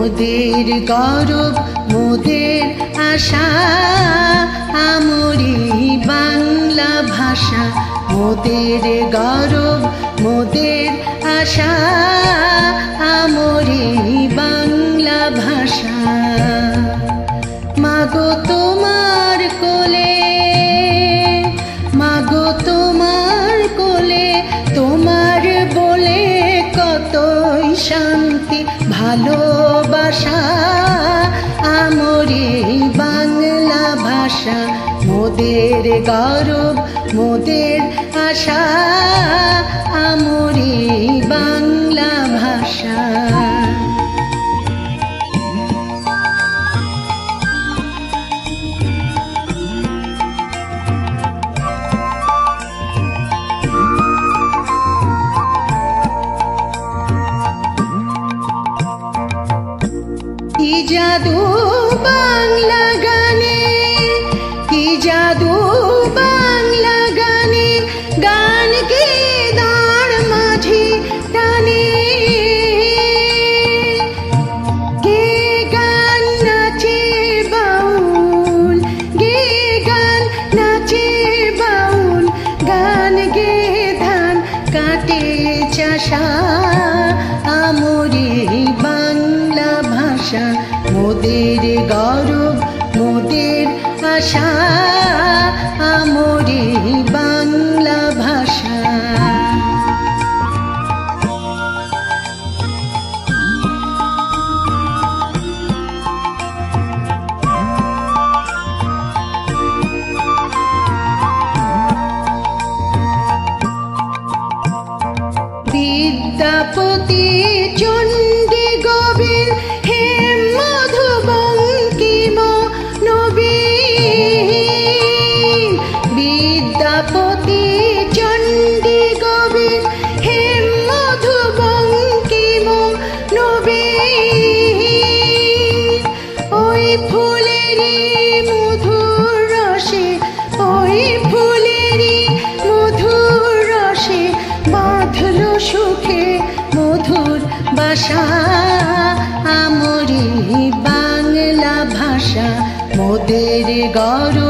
মোদের গরব মোদের আশা আমরি বাংলা ভাষা। মোদের গরব মোদের আশা। ভালোবাসা আমরি বাংলা ভাষা মোদের গৌরব মোদের আশা। জাদু বাংলা গানে, কি জাদু বাংলা গানে, গান কে দাঁড় মাঝি টানে। গে গান নাচে বাউল গে গান নাচে বাউল, গান গে ধান কাটে চাষা। মোদের গৌরব মোদের আশা। মোদের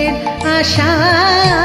আশা আমরি বাংলা